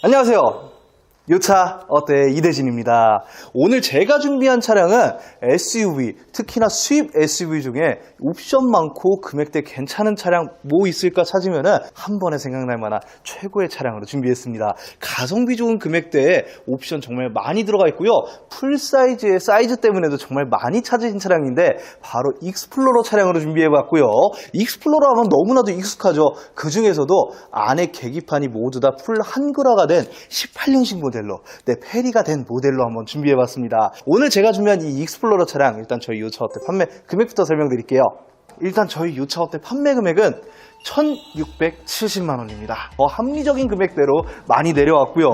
안녕하세요. 요차 어때 이대진입니다. 오늘 제가 준비한 차량은 SUV, 특히나 수입 SUV 중에 옵션 많고 금액대 괜찮은 차량 뭐 있을까 찾으면은 한 번에 생각날 만한 최고의 차량으로 준비했습니다. 가성비 좋은 금액대에 옵션 정말 많이 들어가 있고요. 풀 사이즈의 사이즈 때문에도 정말 많이 찾으신 차량인데 바로 익스플로러 차량으로 준비해봤고요. 익스플로러 하면 너무나도 익숙하죠. 그 중에서도 안에 계기판이 모두 다 풀 한글화가 된 18년식 모델 로 네, 페리가 된 모델로 한번 준비해봤습니다. 오늘 제가 준비한 이 익스플로러 차량 일단 저희 요차 업대 판매 금액부터 설명드릴게요. 일단 저희 요차 업대 판매 금액은 1,670만 원입니다. 어, 합리적인 금액대로 많이 내려왔고요.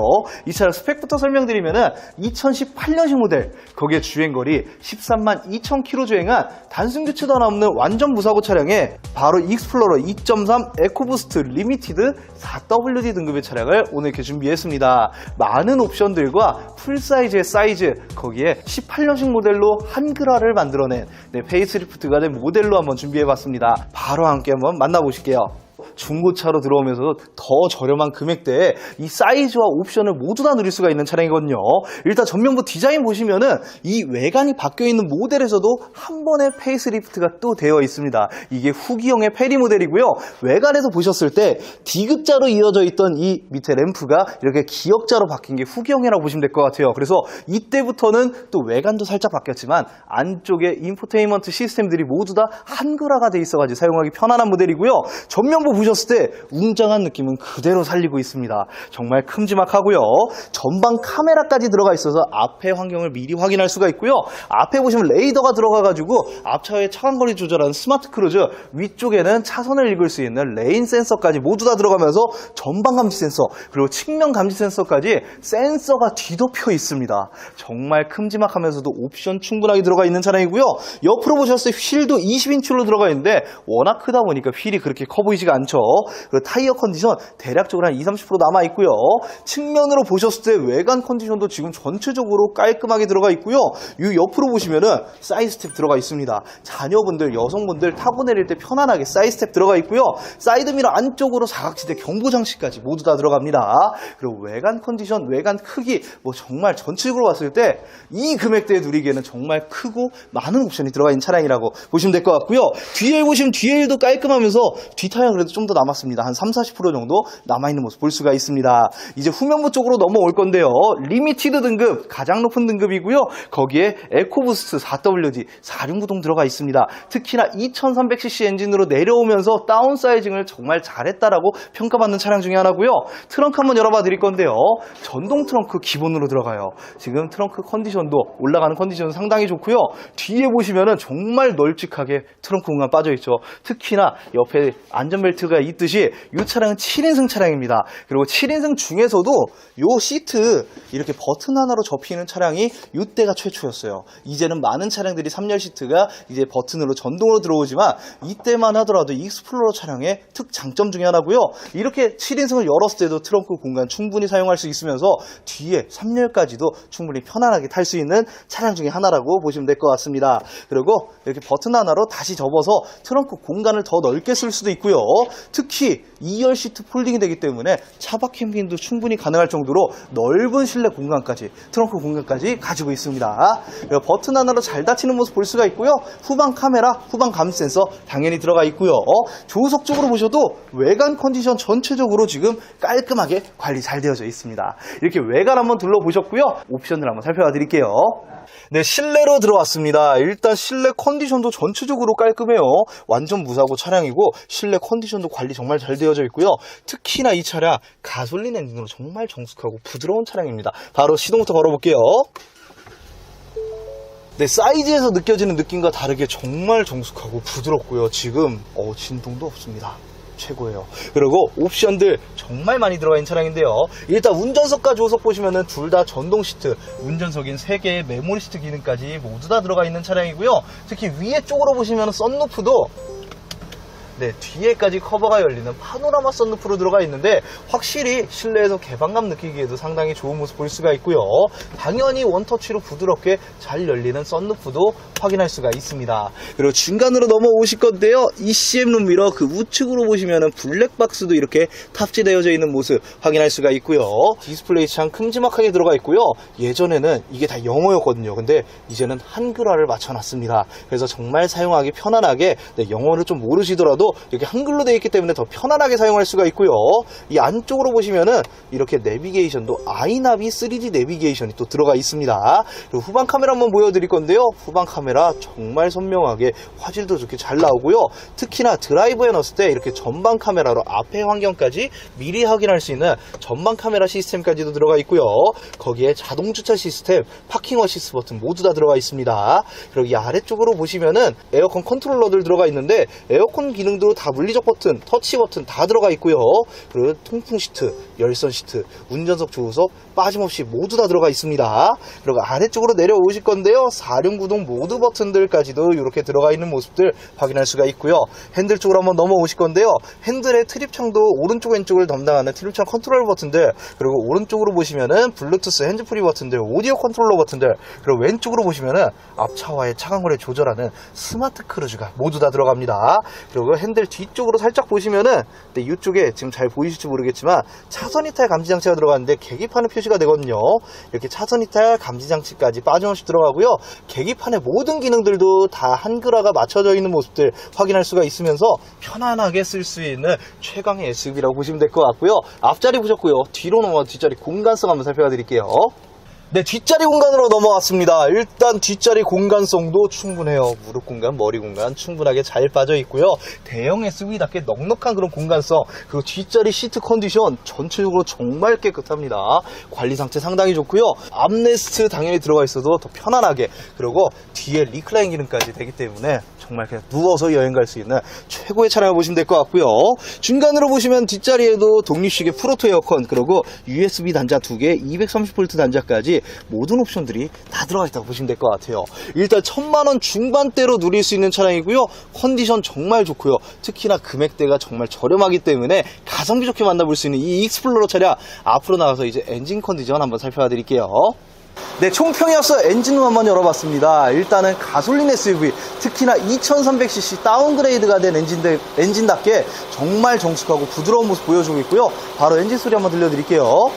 이 차량 스펙부터 설명드리면은 2018년식 모델, 거기에 주행거리 13만 2천 킬로 주행한 단순 교체도 하나 없는 완전 무사고 차량에 바로 익스플로러 2.3 에코부스트 리미티드 4WD 등급의 차량을 오늘 이렇게 준비했습니다. 많은 옵션들과 풀 사이즈의 사이즈, 거기에 18년식 모델로 한글화를 만들어낸 네, 페이스리프트가 된 모델로 한번 준비해봤습니다. 바로 함께 한번 만나보실게요. 중고차로 들어오면서도 더 저렴한 금액대에 이 사이즈와 옵션을 모두 다 누릴 수가 있는 차량이거든요. 일단 전면부 디자인 보시면은 이 외관이 바뀌어 있는 모델에서도 한 번의 페이스리프트가 또 되어 있습니다. 이게 후기형의 페리 모델이고요. 외관에서 보셨을 때 D급자로 이어져 있던 이 밑에 램프가 이렇게 기역자로 바뀐 게 후기형이라고 보시면 될 것 같아요. 그래서 이때부터는 또 외관도 살짝 바뀌었지만 안쪽에 인포테인먼트 시스템들이 모두 다 한글화가 돼 있어가지고 사용하기 편안한 모델이고요. 전면부 보셨을 때 웅장한 느낌은 그대로 살리고 있습니다. 정말 큼지막하고요. 전방 카메라까지 들어가 있어서 앞의 환경을 미리 확인할 수가 있고요. 앞에 보시면 레이더가 들어가가지고 앞차의 차간거리 조절하는 스마트 크루즈 위쪽에는 차선을 읽을 수 있는 레인 센서까지 모두 다 들어가면서 전방 감지 센서 그리고 측면 감지 센서까지 센서가 뒤덮여 있습니다. 정말 큼지막하면서도 옵션 충분하게 들어가 있는 차량이고요. 옆으로 보셨을 때 휠도 20인치로 들어가 있는데 워낙 크다 보니까 휠이 그렇게 커 보이지가 않죠. 그리고 타이어 컨디션 대략적으로 한 20, 30% 남아 있고요. 측면으로 보셨을 때 외관 컨디션도 지금 전체적으로 깔끔하게 들어가 있고요. 이 옆으로 보시면은 사이드 스텝 들어가 있습니다. 자녀분들, 여성분들 타고 내릴 때 편안하게 사이드 스텝 들어가 있고요. 사이드 미러 안쪽으로 사각지대 경보 장치까지 모두 다 들어갑니다. 그리고 외관 컨디션, 외관 크기 뭐 정말 전체적으로 봤을 때 이 금액대에 누리기에는 정말 크고 많은 옵션이 들어가 있는 차량이라고 보시면 될 것 같고요. 뒤에 보시면 뒤에도 깔끔하면서 뒷타이어 그래도 좀더 남았습니다. 한 3, 40% 정도 남아있는 모습 볼 수가 있습니다. 이제 후면부 쪽으로 넘어올 건데요. 리미티드 등급, 가장 높은 등급이고요. 거기에 에코부스트 4WD 4륜구동 들어가 있습니다. 특히나 2300cc 엔진으로 내려오면서 다운사이징을 정말 잘했다라고 평가받는 차량 중에 하나고요. 트렁크 한번 열어봐 드릴 건데요. 전동 트렁크 기본으로 들어가요. 지금 트렁크 컨디션도 올라가는 컨디션 상당히 좋고요. 뒤에 보시면은 정말 널찍하게 트렁크 공간 빠져 있죠. 특히나 옆에 안전벨트가 있듯이 이 차량은 7인승 차량입니다. 그리고 7인승 중에서도 이 시트 이렇게 버튼 하나로 접히는 차량이 이때가 최초였어요. 이제는 많은 차량들이 3열 시트가 이제 버튼으로 전동으로 들어오지만 이때만 하더라도 익스플로러 차량의 특 장점 중에 하나고요. 이렇게 7인승을 열었을 때도 트렁크 공간 충분히 사용할 수 있으면서 뒤에 3열까지도 충분히 편안하게 탈 수 있는 차량 중에 하나라고 보시면 될 것 같습니다. 그리고 이렇게 버튼 하나로 다시 접어서 트렁크 공간을 더 넓게 쓸 수도 있고요. 특히 2열 시트 폴딩이 되기 때문에 차박 캠핑도 충분히 가능할 정도로 넓은 실내 공간까지 트렁크 공간까지 가지고 있습니다. 그리고 버튼 하나로 잘 닫히는 모습 볼 수가 있고요. 후방 카메라, 후방 감지 센서 당연히 들어가 있고요. 조수석 쪽으로 보셔도 외관 컨디션 전체적으로 지금 깔끔하게 관리 잘 되어져 있습니다. 이렇게 외관 한번 둘러보셨고요. 옵션을 한번 살펴봐 드릴게요. 네, 실내로 들어왔습니다. 일단 실내 컨디션도 전체적으로 깔끔해요. 완전 무사고 차량이고 실내 컨디션 도 관리 정말 잘 되어져 있고요. 특히나 이 차량 가솔린 엔진으로 정말 정숙하고 부드러운 차량입니다. 바로 시동부터 걸어볼게요. 네, 사이즈에서 느껴지는 느낌과 다르게 정말 정숙하고 부드럽고요. 지금 어, 진동도 없습니다. 최고예요. 그리고 옵션들 정말 많이 들어가 있는 차량인데요. 일단 운전석과 조석 보시면은 둘 다 전동 시트, 운전석인 3개의 메모리 시트 기능까지 모두 다 들어가 있는 차량이고요. 특히 위에 쪽으로 보시면 썬루프도 네, 뒤에까지 커버가 열리는 파노라마 썬루프로 들어가 있는데 확실히 실내에서 개방감 느끼기에도 상당히 좋은 모습 볼 수가 있고요. 당연히 원터치로 부드럽게 잘 열리는 썬루프도 확인할 수가 있습니다. 그리고 중간으로 넘어오실 건데요. ECM 룸미러 그 우측으로 보시면은 블랙박스도 이렇게 탑재되어져 있는 모습 확인할 수가 있고요. 디스플레이 창 큼지막하게 들어가 있고요. 예전에는 이게 다 영어였거든요. 근데 이제는 한글화를 맞춰놨습니다. 그래서 정말 사용하기 편안하게 네, 영어를 좀 모르시더라도 이렇게 한글로 되어 있기 때문에 더 편안하게 사용할 수가 있고요. 이 안쪽으로 보시면은 이렇게 내비게이션도 아이나비 3D 내비게이션이 또 들어가 있습니다. 그리고 후방 카메라 한번 보여드릴 건데요. 후방 카메라 정말 선명하게 화질도 좋게 잘 나오고요. 특히나 드라이브에 넣었을 때 이렇게 전방 카메라로 앞에 환경까지 미리 확인할 수 있는 전방 카메라 시스템까지도 들어가 있고요. 거기에 자동 주차 시스템, 파킹 어시스 버튼 모두 다 들어가 있습니다. 그리고 이 아래쪽으로 보시면은 에어컨 컨트롤러들 들어가 있는데 에어컨 기능 도 다 물리적 버튼, 터치 버튼 다 들어가 있고요. 그리고 통풍 시트, 열선 시트, 운전석 조수석 빠짐없이 모두 다 들어가 있습니다. 그리고 아래쪽으로 내려오실 건데요. 사륜 구동 모드 버튼들까지도 이렇게 들어가 있는 모습들 확인할 수가 있고요. 핸들 쪽으로 한번 넘어오실 건데요. 핸들의 트립창도 오른쪽 왼쪽을 담당하는 트립창 컨트롤 버튼들 그리고 오른쪽으로 보시면은 블루투스 핸즈프리 버튼들, 오디오 컨트롤러 버튼들 그리고 왼쪽으로 보시면은 앞차와의 차간거리 조절하는 스마트 크루즈가 모두 다 들어갑니다. 그리고 핸들 뒤쪽으로 살짝 보시면은 네, 이쪽에 지금 잘 보이실지 모르겠지만 차선 이탈 감지 장치가 들어가는데 계기판의 표시가 되거든요. 이렇게 차선 이탈 감지 장치까지 빠짐없이 들어가고요. 계기판의 모든 기능들도 다 한글화가 맞춰져 있는 모습들 확인할 수가 있으면서 편안하게 쓸 수 있는 최강의 SUV라고 보시면 될 것 같고요. 앞자리 보셨고요. 뒤로 넘어가 뒷자리 공간성 한번 살펴봐 드릴게요. 네, 뒷자리 공간으로 넘어왔습니다. 일단 뒷자리 공간성도 충분해요. 무릎 공간, 머리 공간 충분하게 잘 빠져 있고요. 대형 SUV답게 넉넉한 그런 공간성, 그리고 뒷자리 시트 컨디션 전체적으로 정말 깨끗합니다. 관리 상태 상당히 좋고요. 암레스트 당연히 들어가 있어도 더 편안하게, 그리고 뒤에 리클라인 기능까지 되기 때문에 정말 그냥 누워서 여행 갈 수 있는 최고의 차량을 보시면 될 것 같고요. 중간으로 보시면 뒷자리에도 독립식의 프로토 에어컨, 그리고 USB 단자 2개, 230V 단자까지 모든 옵션들이 다 들어가 있다고 보시면 될 것 같아요. 일단 천만원 중반대로 누릴 수 있는 차량이고요. 컨디션 정말 좋고요. 특히나 금액대가 정말 저렴하기 때문에 가성비 좋게 만나볼 수 있는 이 익스플로러 차량 앞으로 나가서 이제 엔진 컨디션 한번 살펴봐 드릴게요. 네, 총평이 앞서 엔진룸 한번 열어봤습니다. 일단은 가솔린 SUV, 특히나 2300cc 다운그레이드가 된 엔진들, 엔진답게 정말 정숙하고 부드러운 모습 보여주고 있고요. 바로 엔진 소리 한번 들려드릴게요.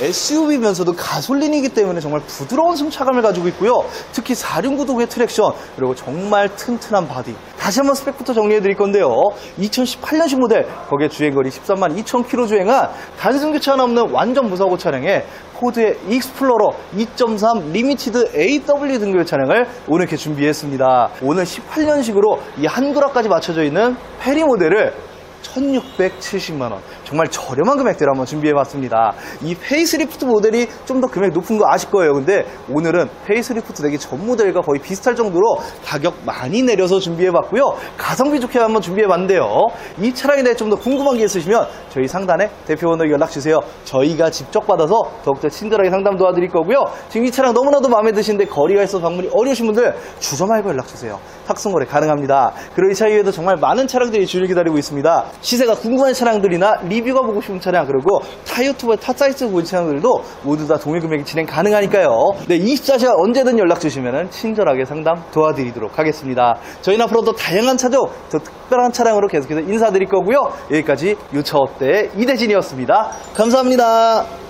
SUV면서도 가솔린이기 때문에 정말 부드러운 승차감을 가지고 있고요. 특히 4륜구동의 트랙션, 그리고 정말 튼튼한 바디. 다시 한번 스펙부터 정리해 드릴 건데요. 2018년식 모델, 거기에 주행거리 13만 2천 킬로 주행한 단순 교체가 없는 완전 무사고 차량에 포드의 익스플로러 2.3 리미티드 AW 등급의 차량을 오늘 이렇게 준비했습니다. 오늘 18년식으로 이 한글화까지 맞춰져 있는 페리 모델을 1670만원. 정말 저렴한 금액대로 한번 준비해봤습니다. 이 페이스리프트 모델이 좀 더 금액 높은 거 아실 거예요. 근데 오늘은 페이스리프트 되기 전 모델과 거의 비슷할 정도로 가격 많이 내려서 준비해봤고요. 가성비 좋게 한번 준비해봤는데요. 이 차량에 대해 좀 더 궁금한 게 있으시면 저희 상단에 대표번호 연락주세요. 저희가 직접 받아서 더욱더 친절하게 상담 도와드릴 거고요. 지금 이 차량 너무나도 마음에 드시는데 거리가 있어서 방문이 어려우신 분들 주저 말고 연락주세요. 탁송거래 가능합니다. 그리고 이 차 이외에도 정말 많은 차량들이 주를 기다리고 있습니다. 시세가 궁금한 차량들이나 리뷰가 보고 싶은 차량 그리고 타 유튜브의 타 사이트 보는 차량들도 모두 다 동일 금액이 진행 가능하니까요. 네, 24시간 언제든 연락 주시면 친절하게 상담 도와드리도록 하겠습니다. 저희는 앞으로 더 다양한 차종, 더 특별한 차량으로 계속해서 인사드릴 거고요. 여기까지 유차 어때 이대진이었습니다. 감사합니다.